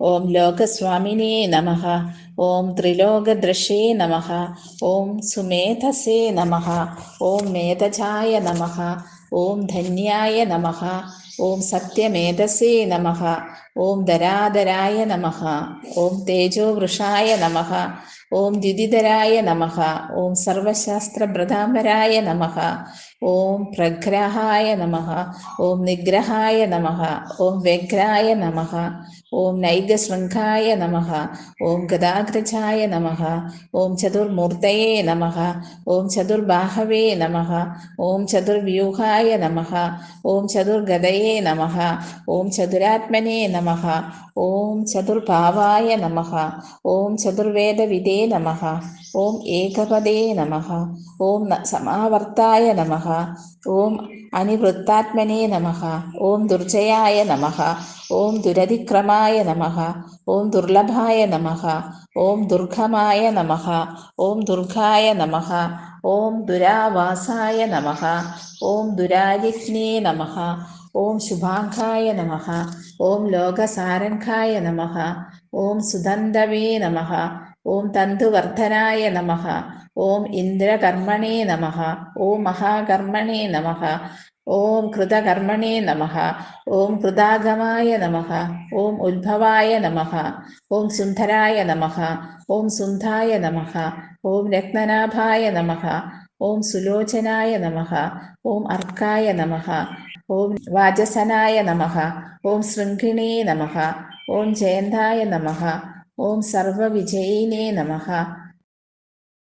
ഓം ലോകസ്വാമിനേ നമ. ഓം ത്രിലോകദൃശേ നമ. ഓം സുമേധസേ നമ. ഓം മേധജായ നമ. ഓം ധന്യായ നമ. ഓം സത്യമേധസേ നമ. ഓം ധരാധരായ നമ. ഓം തേജോവൃഷായ നമ. ഓം ദ്യുതിധരായ നമഃ ഓം സർവശാസ്ത്രഭൃതാംബരായ നമഃ ഓം പ്രഗ്രഹായ നമഃ ഓം നിഗ്രഹായ നമഃ ഓം വ്യഗ്രായ നമഃ ഓം നൈകശൃംഖായ നമഃ ഓം ഗതാഗ്രജായ നമഃ ഓം ചതുർമൂർത്തയേ നമഃ ഓം ചതുർബാഹവേ നമഃ ഓം ചതുർവ്യൂഹായ നമഃ ഓം ചതുർഗതയേ നമഃ ഓം ചതുരാത്മനേ നമഃ ഓം ചതുർഭാവായ നമഃ ഓം ചതുർവേദവിദേ നമ ഓം ഏകപദേ നമ ഓം സമാവർത്തായ നമ ഓം അനിവൃത്താത്മനേ നമ ഓം ദുർജയായ നമ ഓം ദുരതിക്രമായ നമ ഓം ദുർലഭായ നമ ഓം ദുർഗമായ നമ ഓം ദുർഗായ നമ ഓം ദുരാവാസായ നമ ഓം ദുരാരിജ്ഞേ നമ ഓം ശുഭാംഗായ നമ ഓം ലോകസാരംഗായ നമ ഓം സുദന്തവേ നമ ഓം തന്തുവർദ്ധനായ നമ ഓം ഇന്ദ്രകർമ്മണേ നമ ഓം മഹാകർമ്മണേ നമ ഓം കൃതകർമ്മണേ നമ ഓം കൃതാഗമായ നമ ഓം ഉത്ഭവായ നമ ഓം സുന്ദരായ നമ ഓം സുന്ദായ നമ ഓം രത്നനാഭായ നമ ഓം സുലോചനായ നമ ഓം അർക്കായ നമ ഓം വാചസനായ നമ ഓം ശൃംഖിണേ നമ ഓം ജയന്തായ നമ ഓം സർവവിജയിനേ നമ.